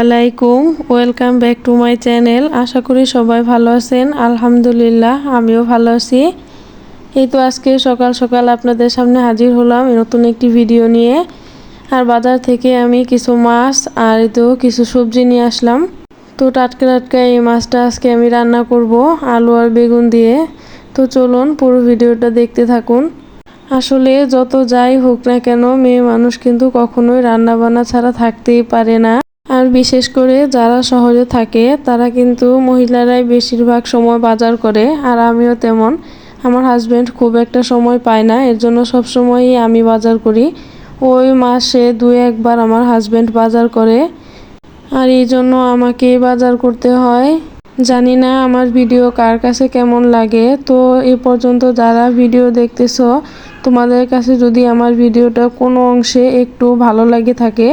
আলাইকুম। Welcome back to my channel আশা করি সবাই ভালো আছেন। আলহামদুলিল্লাহ, আমিও ভালো আছি। এই তো আজকে সকাল সকাল আপনাদের সামনে হাজির হলাম নতুন একটি ভিডিও নিয়ে। আর বাজার থেকে আমি কিছু মাছ আর তো কিছু সবজি নিয়ে আসলাম। তো টাটকা টাটকা এই মাছটা আজকে আমি রান্না করব আলু আর বেগুন দিয়ে। তো চলুন পুরো ভিডিওটা দেখতে থাকুন। আসলে যত যাই হোক না কেন, মেয়ে মানুষ কিন্তু কখনোই রান্না বান্না ছাড়া থাকতেই পারে না। আর বিশেষ করে যারা শহরে থাকে, তারা কিন্তু মহিলারাই বেশিরভাগ সময় বাজার করে, আর আমিও তেমন। আমার হাজব্যান্ড খুব একটা সময় পায় না, এর জন্য সবসময়ই আমি বাজার করি। ওই মাসে দু, একবার আমার হাজব্যান্ড বাজার করে। আর এই জন্য আমাকে বাজার করতে হয়। জানি না আমার ভিডিও কার কাছে কেমন লাগে। তো এ পর্যন্ত যারা ভিডিও দেখতেছো, তোমাদের কাছে যদি আমার ভিডিওটা কোনো অংশে একটু ভালো লাগে থাকে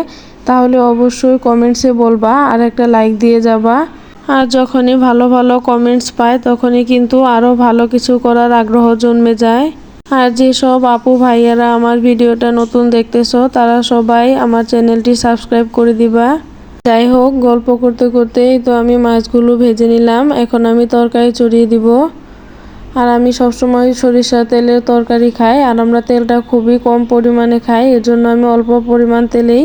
তাহলে অবশ্যই কমেন্টসে বলবা, আর একটা লাইক দিয়ে যাবা। আর যখনই ভালো ভালো কমেন্টস পায়, তখনই কিন্তু আরও ভালো কিছু করার আগ্রহ জন্মে যায়। আর যেসব আপু ভাইয়ারা আমার ভিডিওটা নতুন দেখতেছো, তারা সবাই আমার চ্যানেলটি সাবস্ক্রাইব করে দিবা। যাই হোক, গল্প করতে করতেই তো আমি মাছগুলো ভেজে নিলাম, এখন আমি তরকারি চড়িয়ে দিব। আর আমি সবসময় সরিষা তেলের তরকারি খাই, আর আমরা তেলটা খুবই কম পরিমাণে খাই এর জন্য আমি অল্প পরিমাণ তেলেই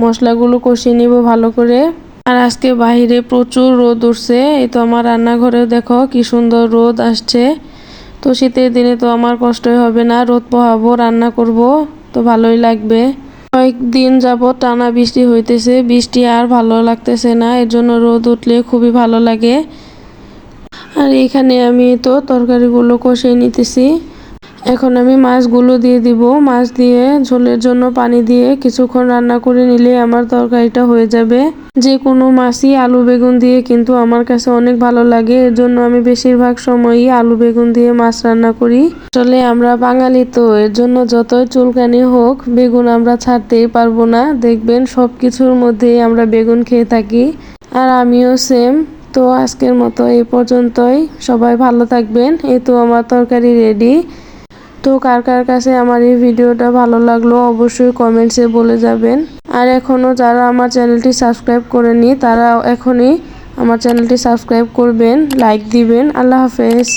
মশলাগুলো কষিয়ে নিব ভালো করে। আর আজকে বাইরে প্রচুর রোদ উঠছে। এই তো আমার রান্নাঘরে দেখো কি সুন্দর রোদ আসছে। তো শীতের দিনে তো আমার কষ্টই হবে না, রোদ পোহাবো, রান্না করব, তো ভালোই লাগবে। কয়েকদিন যাবৎ টানা বৃষ্টি হইতেছে, বৃষ্টি আর ভালো লাগতেছে না, এর জন্য রোদ উঠলে খুবই ভালো লাগে। আর এখানে আমি তো তরকারিগুলো কষিয়ে নিতেছি। এখন আমি মাছগুলো দিয়ে দিব। মাছ দিয়ে ঝোলের জন্য পানি দিয়ে কিছুক্ষণ রান্না করে নিলে আমার তরকারিটা হয়ে যাবে। যে কোনো মাছই আলু বেগুন দিয়ে কিন্তু আমার কাছে অনেক ভালো লাগে। এর জন্য আমি বেশিরভাগ সময়ই আলু বেগুন দিয়ে মাছ রান্না করি। আসলে আমরা বাঙালি তো, এর জন্য যতই চুলকানি হোক, বেগুন আমরা ছাড়তেই পারব না। দেখবেন সব কিছুর মধ্যেই আমরা বেগুন খেয়ে থাকি। আর আমিও সেম তো আজকের মতো এই পর্যন্তই। সবাই ভালো থাকবেন। এই তো আমার তরকারি রেডি তো কার কার কাছে আমার এই ভিডিওটা ভালো লাগল অবশ্যই কমেন্টসে বলে যাবেন। আর এখনও যারা আমার চ্যানেলটি সাবস্ক্রাইব করেনি তারা এখনই আমার চ্যানেলটি সাবস্ক্রাইব করবেন লাইক দিবেন। আল্লাহ হাফেজ।